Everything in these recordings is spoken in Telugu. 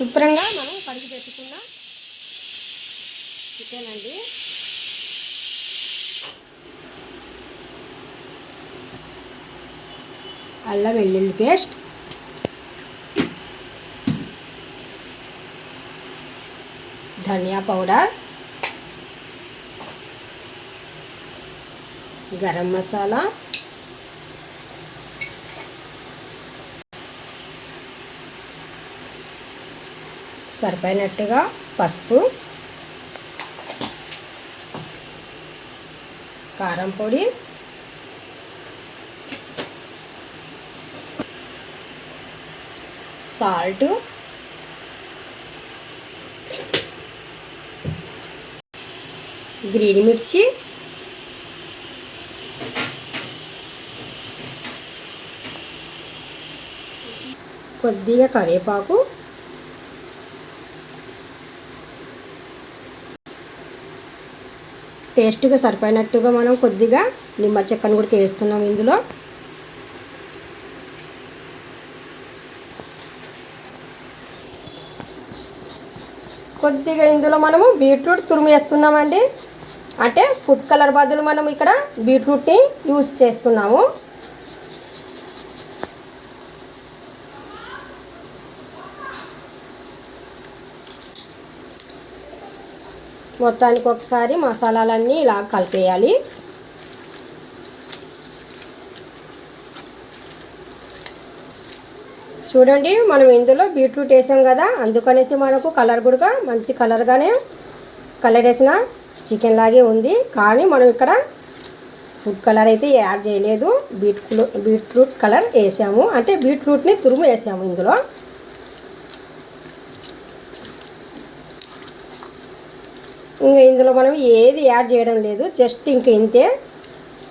శుభ్రంగా మనం కడిగి పెట్టుకున్న చికెన్ అండి. అల్లం వెల్లుల్లి పేస్ట్. ధనియా పౌడర్. గరం మసాలా. సరిపోయినట్టుగా పసుపు కారం పొడి సాల్ట్ గ్రీన్ మిర్చి కొద్దిగా కరివేపాకు టేస్ట్గా సరిపోయినట్టుగా మనం కొద్దిగా నిమ్మ చెక్కను కూడా వేస్తున్నాం ఇందులో. కొద్దిగా ఇందులో మనము బీట్రూట్ తురిమి వేస్తున్నామండి అంటే ఫుడ్ కలర్ బదులు మనం ఇక్కడ బీట్రూట్ని యూస్ చేస్తున్నాము. మొత్తానికి ఒకసారి మసాలాలన్నీ ఇలా కలిపేయాలి. చూడండి మనం ఇందులో బీట్రూట్ వేసాం కదా అందుకనేసి మనకు కలర్ కూడా మంచి కలర్గానే కలర్ వేసిన చికెన్ లాగే ఉంది. కానీ మనం ఇక్కడ ఫుడ్ కలర్ అయితే యాడ్ చేయలేదు. బీట్ బీట్రూట్ కలర్ వేసాము. అంటే బీట్రూట్ని తురుము వేసాము ఇందులో. ఇంకా ఇందులో మనం ఏది యాడ్ చేయడం లేదు జస్ట్ ఇంక ఇంతే.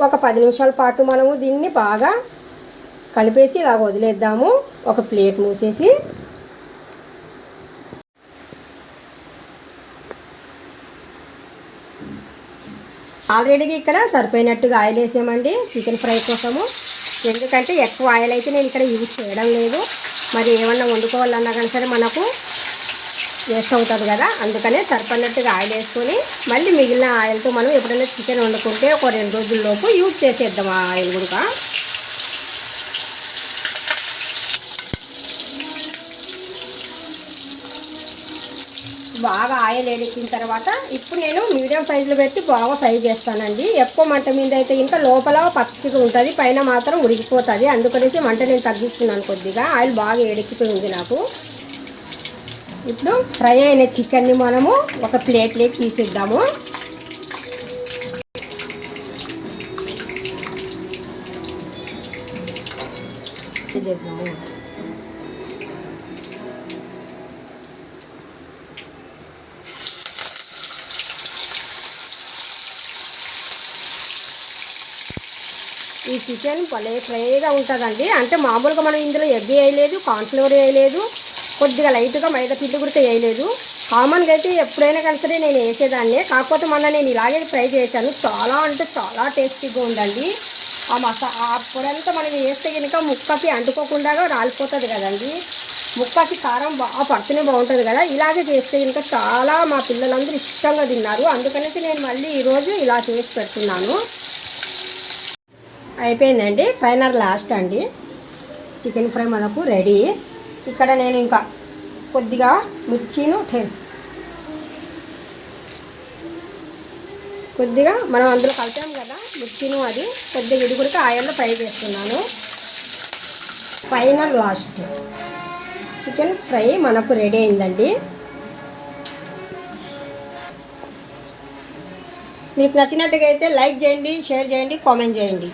ఒక పది నిమిషాల పాటు మనము దీన్ని బాగా కలిపేసి ఇలా వదిలేద్దాము. ఒక ప్లేట్ మూసేసి. ఆల్రెడీ ఇక్కడ సరిపోయినట్టుగా ఆయిల్ వేసామండి చికెన్ ఫ్రై కోసము. ఎందుకంటే ఎక్కువ ఆయిల్ అయితే నేను ఇక్కడ యూజ్ చేయడం లేదు. మరి ఏమన్నా వండుకోవాలన్నా కానీ సరే మనకు వేస్ట్ అవుతుంది కదా అందుకనే సరిపడినట్టుగా ఆయిల్ వేసుకొని మళ్ళీ మిగిలిన ఆయిల్తో మనం ఎప్పుడైనా చికెన్ వండుకుంటే ఒక రెండు రోజుల్లోపు యూజ్ చేసేద్దాం ఆ ఆయిల్ కూడా. బాగా ఆయిల్ ఎడికిన తర్వాత ఇప్పుడు నేను మీడియం సైజులో పెట్టి బాగా ఫ్రై చేస్తానండి. ఎక్కువ మంట మీద అయితే ఇంకా లోపల పచ్చిగా ఉంటుంది పైన మాత్రం ఉడికిపోతుంది. అందుకనేసి మంట నేను తగ్గిస్తున్నాను కొద్దిగా. ఆయిల్ బాగా ఎడికిపోయింది నాకు. ఇప్పుడు ఫ్రై అయిన చికెన్ని మనము ఒక ప్లేట్లోకి తీసిద్దాము. చేద్దాము ఈ చికెన్ భలే ఫ్రైగా ఉంటుందండి. అంటే మామూలుగా మనం ఇందులో ఎగ్ వేయలేదు కార్న్ఫ్లవర్ వేయలేదు కొద్దిగా లైట్గా మైదా పిండి కూడా వేయలేదు. కామన్గా అయితే ఎప్పుడైనా కానీ సరే నేను వేసేదాన్ని. కాకపోతే మొన్న నేను ఇలాగే ట్రై చేశాను. చాలా అంటే చాలా టేస్టీగా ఉందండి. ఆ మసా ఆ పొడంతా మనం వేస్తే కనుక ముక్కకి అంటుకోకుండా రాలిపోతుంది కదండి. ముక్కకి కారం బాగా పడుతూనే బాగుంటుంది కదా. ఇలాగే చేస్తే కనుక చాలా మా పిల్లలందరూ ఇష్టంగా తిన్నారు. అందుకనేసి నేను మళ్ళీ ఈరోజు ఇలా చేసి పెడుతున్నాను. అయిపోయిందండి. ఫైనల్ లాస్ట్ అండి. చికెన్ ఫ్రై మనకు రెడీ. ఇక్కడ నేను ఇంకా కొద్దిగా మిర్చీను టెన్. కొద్దిగా మనం అందులో కలిపాం కదా మిర్చిను అది కొద్దిగా ఇది ఆయిల్లో ఫ్రై చేస్తున్నాను. Final last. చికెన్ ఫ్రై మనకు రెడీ అయిందండి. మీకు నచ్చినట్టుగా అయితే లైక్ చేయండి షేర్ చేయండి కామెంట్ చేయండి.